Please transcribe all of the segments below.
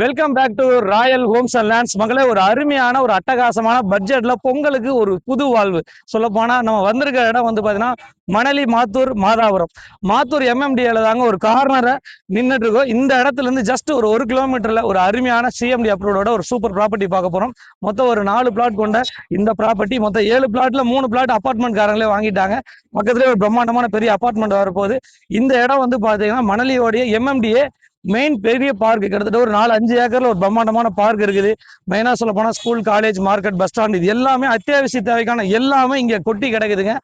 Welcome back to Royal Homes and Lands மகளே ஒரு அருமையான ஒரு அட்டகாசமான பட்ஜெட்ல பொங்கலுக்கு ஒரு புது வாழ்வு. சொல்ல போனா நம்ம வந்திருக்க இடம் வந்து பாத்தீங்கன்னா மணலி மாத்தூர் மாதாபுரம். மாத்தூர் எம்எம்டிஏல தாங்க ஒரு கார்னரை நின்றுட்டு இருக்கோம். இந்த இடத்துல இருந்து ஜஸ்ட் ஒரு ஒரு கிலோமீட்டர்ல ஒரு அருமையான சிஎம்டி அப்ரூவோட ஒரு சூப்பர் ப்ராப்பர்ட்டி பார்க்க போறோம். மொத்தம் ஒரு நாலு பிளாட் கொண்ட இந்த ப்ராப்பர்ட்டி மொத்தம் ஏழு பிளாட்ல மூணு பிளாட் அபார்ட்மெண்ட் காரங்களே வாங்கிட்டாங்க. பக்கத்துலேயே ஒரு பிரம்மாண்டமான பெரிய அபார்ட்மெண்ட் வரப்போகுது. இந்த இடம் வந்து பாத்தீங்கன்னா மணலியோடைய எம்எம்டிஏ மெயின் பெரிய பார்க் கிட்டத்தட்ட ஒரு நாலு அஞ்சு ஏக்கர்ல ஒரு பிரம்மாண்டமான பார்க் இருக்குது. மெயினா சொல்ல போனா school college market bus stand இது எல்லாமே அத்தியாவசிய தேவைக்கான எல்லாமே இங்க கொட்டி கிடக்குதுங்க.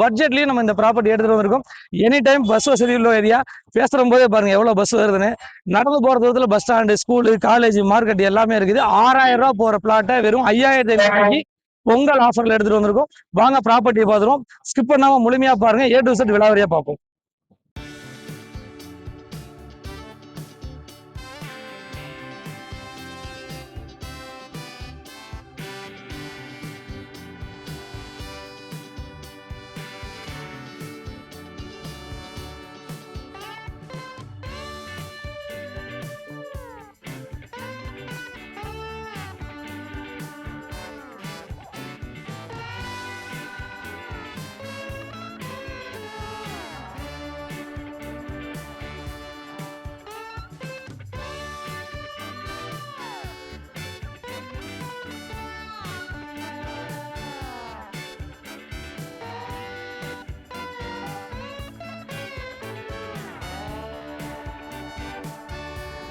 பட்ஜெட்லயும் நம்ம இந்த ப்ராப்பர்ட்டி எடுத்துட்டு வந்திருக்கோம். எனி டைம் பஸ் வசதி உள்ள ஏரியா பேசுற போதே பாருங்க எவ்வளவு பஸ் வருதுன்னு. நடந்து போற தூரத்துல bus stand school college market எல்லாமே இருக்குது. ஆறாயிரம் ரூபாய் போற பிளாட்டை வெறும் ஐயாயிரத்தி ஐநூறு பொங்கல் ஆஃபர்ல எடுத்துட்டு வந்திருக்கோம். வாங்க ப்ராப்பர்ட்டியை பாத்துருவோம் ஸ்கிப் பண்ணாம முழுமையா பாருங்க. ஏ டு செட் விலாவரியா பார்ப்போம்.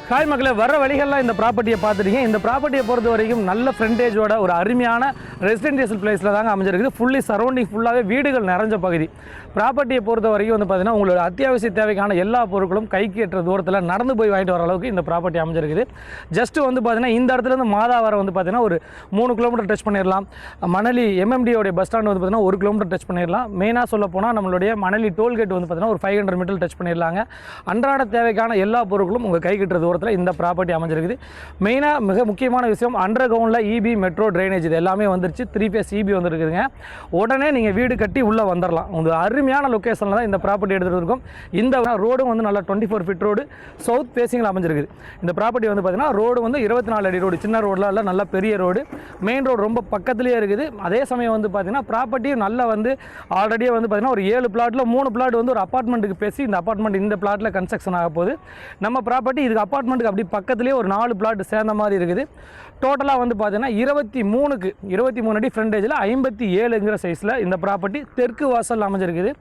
ஹாய் மக்களே வர வழிகள்லாம் இந்த ப்ராப்பர்ட்டியை பார்த்துட்டீங்க. இந்த ப்ராப்பர்ட்டியை பொறுத்த வரைக்கும் நல்ல ஃப்ரண்டேஜோட ஒரு அருமையான ரெசிடென்சியல் பிளேஸில் தாங்க அமைஞ்சிருக்குது. ஃபுல்லி சரௌண்டிங் ஃபுல்லாகவே வீடுகள் நிறைஞ்ச பகுதி. ப்ராப்பர்ட்டியை பொறுத்த வரைக்கும் வந்து பார்த்தீங்கன்னா உங்களோட அத்தியாவசிய தேவைக்கான எல்லா பொருட்களும் கைக்கு எட்டுற தூரத்தில் நடந்து போய் வாங்கிட்டு வர அளவுக்கு இந்த ப்ராப்பர்ட்டி அமைஞ்சிருக்குது. ஜஸ்ட்டு வந்து பார்த்தீங்கன்னா இந்த இடத்துல இருந்து மாதாவரம் வந்து பார்த்தீங்கன்னா ஒரு மூணு கிலோமீட்டர் டச் பண்ணிடலாம். மணலி எம்எம்டியோடைய பஸ் ஸ்டாண்ட் வந்து பார்த்தீங்கன்னா ஒரு கிலோமீட்டர் டச் பண்ணிடலாம். மெயினாக சொல்ல போனால் நம்மளுடைய மணலி டோல்கேட் வந்து பார்த்தீங்கன்னா ஒரு ஃபைவ் ஹண்ட்ரட் மீட்டர் டச் பண்ணிடலாங்க. அன்றாட தேவைக்கான எல்லா பொருட்களும் உங்கள் கை தூரம் தூரத்தில் இந்த ப்ராப்பர்ட்டி அமைஞ்சிருக்குது. மெயினாக மிக முக்கியமான விஷயம் அண்டர் கிரவுண்டில் இபி மெட்ரோ ட்ரைனேஜ் இது எல்லாமே வந்துருச்சு. த்ரீ ஃபேஸ் இபி வந்துருக்குதுங்க. உடனே நீங்கள் வீடு கட்டி உள்ளே வந்துடலாம் உங்கள் அருமையான லொக்கேஷனில் தான் இந்த ப்ராப்பர்ட்டி எடுத்துகிட்டு இருக்கோம். இந்த ரோடும் வந்து நல்லா twenty four feet road south ஃபேஸிங்கில் அமைஞ்சிருக்குது. இந்த ப்ராப்பர்ட்டி வந்து பார்த்தீங்கன்னா ரோடு வந்து இருபத்தி நாலு அடி ரோடு சின்ன ரோடில் இல்லை நல்ல பெரிய ரோடு மெயின் ரோடு ரொம்ப பக்கத்துலேயே இருக்குது. அதே சமயம் வந்து பார்த்தீங்கன்னா ப்ராப்பர்ட்டியும் நல்லா வந்து ஆல்ரெடியே வந்து பார்த்தீங்கன்னா ஒரு ஏழு பிளாட்டில் மூணு பிளாட் வந்து ஒரு அப்பார்ட்மெண்ட்டுக்கு பேசி இந்த அப்பார்ட்மெண்ட் இந்த பிளாட்டில் கன்ஸ்ட்ரக்ஷன் ஆக போகுது. நம்ம ப்ராப்பர்ட்டி இதுக்கு அப்பார்ட்மெண்ட் அப்பார்ட்மெண்ட்டுக்கு அப்படி பக்கத்துலேயே ஒரு நாலு பிளாட் சேர்ந்த மாதிரி இருக்குது. டோட்டலாக வந்து பார்த்தீங்கன்னா இருபத்தி மூணுக்கு இருபத்தி மூணு அடி ஃப்ரண்டேஜில் ஐம்பத்தி ஏழுங்கிற சைஸில் இந்த ப்ராப்பர்ட்டி தெற்கு வாசல் அமைஞ்சிருக்குது.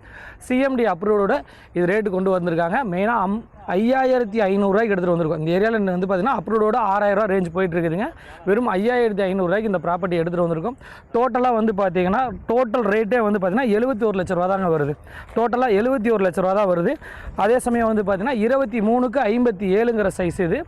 சிஎம்டி அப்ரூவோட இது ரேட்டு கொண்டு வந்திருக்காங்க. மெயினாக அம் ஐயாயிரத்தி ஐநூறுரூவாய்க்கு எடுத்துகிட்டு வந்திருக்கோம். இந்த ஏரியாவில் வந்து பார்த்தீங்கன்னா அப்ரூவோட ஆறாயிரரூவா ரேஞ்ச் போயிட்டு இருக்குதுங்க. வெறும் ஐயாயிரத்தி ஐநூறுரூவாய்க்கு இந்த ப்ராப்பர்ட்டி எடுத்துகிட்டு வந்திருக்கோம். டோட்டலாக வந்து பார்த்தீங்கன்னா டோட்டல் ரேட்டே வந்து பார்த்தீங்கன்னா எழுபத்தி ஒரு லட்ச ரூபா தாங்க வருது. டோட்டலாக எழுபத்தி ஒரு லட்ச ரூபா தான் வருது. அதே சமயம் வந்து பார்த்தீங்கன்னா இருபத்தி மூணுக்கு ஐம்பத்தி ஏழுங்கிற சைஸ் இது.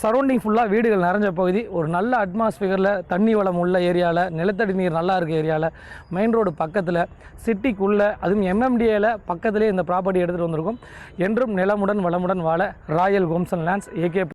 சரௌண்டிங் ஃபுல்லாக வீடுகள் நிறைஞ்ச பகுதி. ஒரு நல்ல அட்மாஸ்பியரில் தண்ணி வளம் உள்ள ஏரியாவில் நிலத்தடி நீர் நல்லா இருக்க ஏரியாவில் மெயின் ரோடு பக்கத்தில் சிட்டிக்குள்ளே அதுவும் எம்எம்டிஏல பக்கத்துலேயே இந்த ப்ராப்பர்ட்டி எடுத்துகிட்டு வந்திருக்கோம். என்றும் நிலமுடன் நலமுடன் வாழ ராயல் கோம்சன் லேண்ட்ஸ் ஏகே